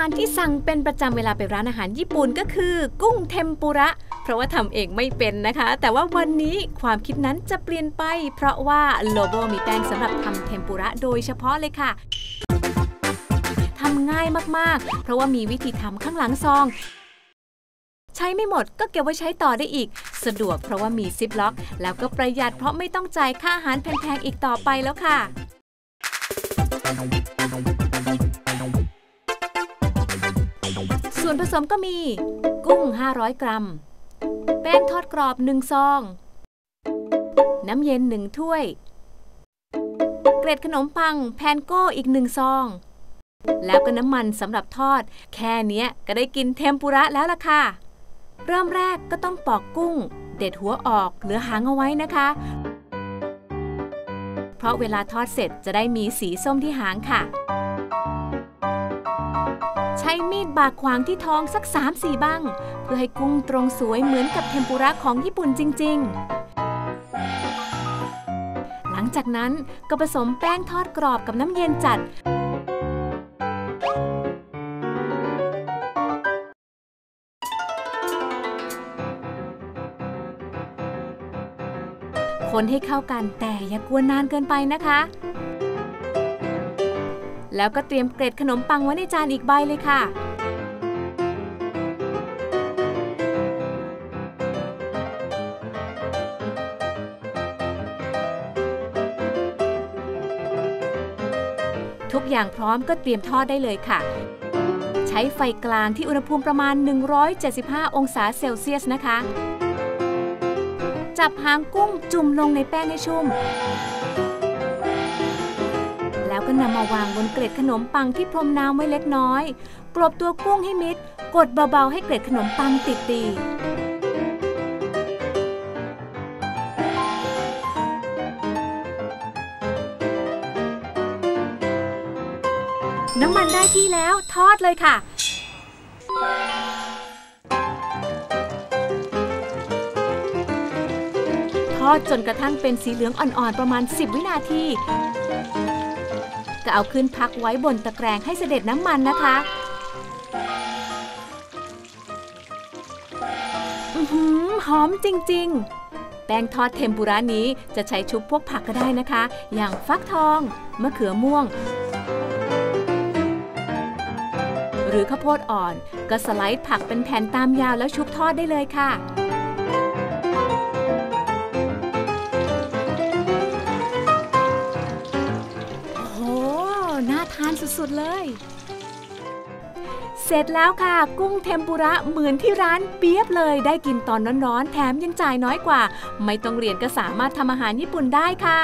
ารที่สั่งเป็นประจำเวลาไปร้านอาหารญี่ปุ่นก็คือ กุ้งเทมปุระ เพราะว่าทำเองไม่เป็นนะคะ แต่ว่าวันนี้ความคิดนั้นจะเปลี่ยนไป เพราะว่าโลโบมีแป้งสำหรับทำเทมปุระโดยเฉพาะเลยค่ะทำง่ายมากๆ เพราะว่ามีวิธีทำข้างหลังซองใช้ไม่หมดก็เก็บไว้ใช้ต่อได้อีก สะดวกเพราะว่ามีซิปล็อก แล้วก็ประหยัดเพราะไม่ต้องจ่ายค่าอาหารแพงๆอีกต่อไปแล้วค่ะ วนผสมก็มี กุ้ง 500 กรัม แป้งทอดกรอบ1ซอง น้ำเย็น 1 ถ้วย เกล็ดขนมปังแพนโก้อีก1ซอง แล้วก็น้ำมันสำหรับทอด แค่นี้ก็ได้กินเทมปุระแล้วล่ะค่ะ เริ่มแรกก็ต้องปอกกุ้ง เด็ดหัวออกเหลือหางเอาไว้นะคะเพราะเวลาทอดเสร็จจะได้มีสีส้มที่หางค่ะ ใช้มีดบากขวางที่ท้องสัก3-4บ้าง เพื่อให้กุ้งตรงสวยเหมือนกับเทมปุระของญี่ปุ่นจริง ๆ หลังจากนั้นก็ผสมแป้งทอดกรอบกับน้ำเย็นจัดคนให้เข้ากันแต่อย่ากวนนานเกินไปนะคะ แล้วก็เตรียมเกล็ดขนมปังไว้ในจานอีกใบเลยค่ะ ทุกอย่างพร้อมก็เตรียมทอดได้เลยค่ะ ใช้ไฟกลางที่อุณหภูมิประมาณ 175 องศาเซลเซียสนะคะ จับหางกุ้งจุ่มลงในแป้งให้ชุ่ม แล้วก็นำมาวางบนเกล็ดขนมปังที่พรมน้ำไว้เล็กน้อย กลบตัวกุ้งให้มิด กดเบาๆให้เกล็ดขนมปังติดตีน้ำมันได้ที่แล้วทอดเลยค่ะทอดจนกระทั่งเป็นสีเหลืองอ่อนๆ ประมาณ 10 วินาที ก็เอาขึ้นพักไว้บนตะแกรงให้เสด็จน้ำมันนะคะอือหือหอมจริง ๆ แป้งทอดเทมปุระนี้จะใช้ชุบพวกผักก็ได้นะคะ อย่างฟักทอง มะเขือม่วง หรือข้าวโพดอ่อน ก็สไลด์ผักเป็นแผ่นตามยาวแล้วชุบทอดได้เลยค่ะาทานสุดๆเลย เสร็จแล้วค่ะ กุ้งเทมปุระเหมือนที่ร้านเปียบเลย ได้กินตอนร้อนๆ แถมยังจ่ายน้อยกว่า ไม่ต้องเรียนก็สามารถทำอาหารญี่ปุ่นได้ค่ะ